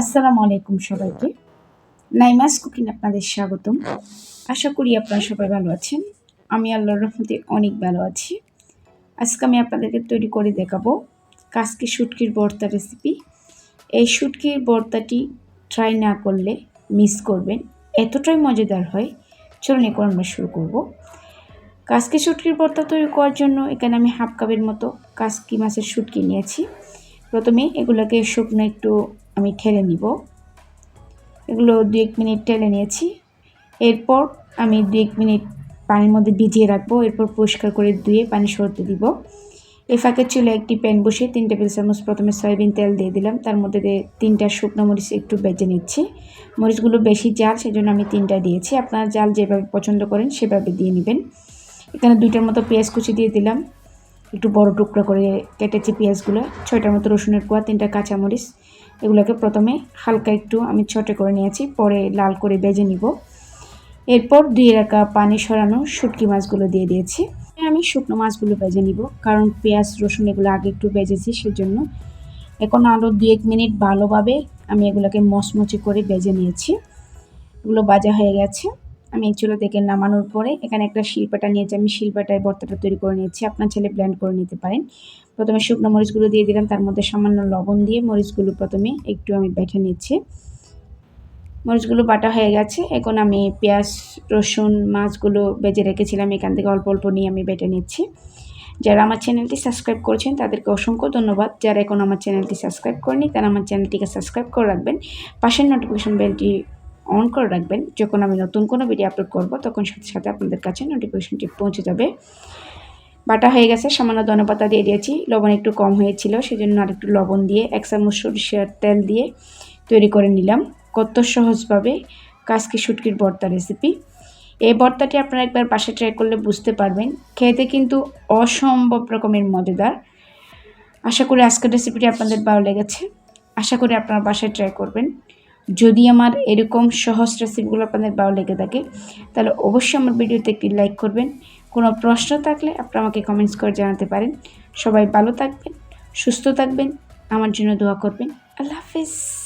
আসসালামু আলাইকুম সবাইকে। নাইমাস কুকিং আপনাদের স্বাগতম। আশা করি আপনারা সবাই ভালো আছেন। আমি আল্লাহর রহমতে অনেক ভালো আছি। আজকে আমি আপনাদেরকে তৈরি করে দেখাবো কাসকি শুটকির ভর্তা রেসিপি এই শুটকির ভর্তাটি ট্রাই না করলে মিস করবেন। এতটাই মজাদার হয়। চলুন এখন আমরা শুরু করব। কাসকি শুটকির ভর্তা তৈরি করার জন্য এখানে আমি হাফ কাপের মতো কাসকি মাছের শুটকি নিয়েছি। প্রথমে এগুলোকে শুকনো একটু আমি ঠেলে নিব। এগুলো দু এক মিনিট ঠেলে নিয়েছি। এরপর আমি দু এক মিনিট পানির মধ্যে ভিজিয়ে রাখব। এরপর পরিষ্কার করে ধুয়ে পানি সরতে দিব। এ ফাঁকে চুলে একটি প্যান বসিয়ে তিন টেবিল চামচ প্রথমে সয়াবিন তেল দিয়ে দিলাম। তার মধ্যে তিনটা শুকনো মরিচ একটু বেজে নিচ্ছি। মরিচগুলো বেশি জাল, সেজন্য আমি তিনটা দিয়েছি। আপনারা জাল যেভাবে পছন্দ করেন, সেভাবে দিয়ে নেবেন। এখানে দুইটার মতো পেঁয়াজ কুচি দিয়ে দিলাম। একটু বড় টুকরো করে কেটেছি পেঁয়াজগুলো। ছয়টার মতো রসুনের কোয়া, তিনটা কাঁচামরিচ। এগুলোকে প্রথমে হালকা একটু আমি ছোটে করে নিয়েছি, পরে লাল করে বেজে নিব। এরপর দুই রাখা পানি সরানো শুটকি মাছগুলো দিয়ে দিয়েছি। আমি শুকনো মাছগুলো বেজে নিব, কারণ পেঁয়াজ, রসুন এগুলো আগে একটু বেজেছি সেজন্য। এখন আরও দু এক মিনিট ভালোভাবে আমি এগুলোকে মচমচে করে বেজে নিয়েছি। এগুলো বাজা হয়ে গেছে। আমি চুলো থেকে নামানোর পরে এখানে একটা শিল্পাটা নিয়েছি। আমি শিল্পাটায় ভর্তাটা তৈরি করে নিয়েছি। আপনার ছেলে ব্ল্যান্ড করে নিতে পারেন। প্রথমে শুকনো মরিচগুলো দিয়ে দিলাম। তার মধ্যে সামান্য লবণ দিয়ে মরিচগুলো প্রথমে একটু আমি বেটে নিচ্ছি। মরিচগুলো বাটা হয়ে গেছে। এখন আমি পেঁয়াজ, রসুন, মাছগুলো বেজে রেখেছিলাম। এখান থেকে অল্প অল্প নিয়ে আমি বেটে নিচ্ছি। যারা আমার চ্যানেলটি সাবস্ক্রাইব করেছেন, তাদেরকে অসংখ্য ধন্যবাদ। যারা এখন আমার চ্যানেলটি সাবস্ক্রাইব করেনি তারা আমার চ্যানেলটিকে সাবস্ক্রাইব করে রাখবেন। পাশের নোটিফিকেশন বেলটি অন করে রাখবেন। যখন আমি নতুন কোনো ভিডিও আপলোড করব, তখন সাথে সাথে আপনাদের কাছে নোটিফিকেশনটি পৌঁছে যাবে। বাটা হয়ে গেছে, সামান্য ধনেপাতা দিয়ে দিয়েছি। লবণ একটু কম হয়েছিল, সেজন্য আর একটু লবণ দিয়ে, এক চামচ সরিষার তেল দিয়ে তৈরি করে নিলাম। কত সহজভাবে কাজকি শুটকির ভর্তা রেসিপি এই ভর্তাটি আপনারা একবার বাসায় ট্রাই করলে বুঝতে পারবেন। খেতে কিন্তু অসম্ভব রকমের মজাদার। আশা করি আজকের রেসিপিটি আপনাদের ভালো লেগেছে। আশা করি আপনারা বাসায় ট্রাই করবেন। যদি আমার এরকম সহজ রেসিপিগুলো আপনাদের ভালো লেগে থাকে, তাহলে অবশ্যই আমার ভিডিওতে একটি লাইক করবেন। কোনো প্রশ্ন থাকলে আপনারা আমাকে কমেন্টস করে জানাতে পারেন। সবাই ভালো থাকবেন, সুস্থ থাকবেন, আমার জন্য দোয়া করবেন। আল্লাহ হাফিজ।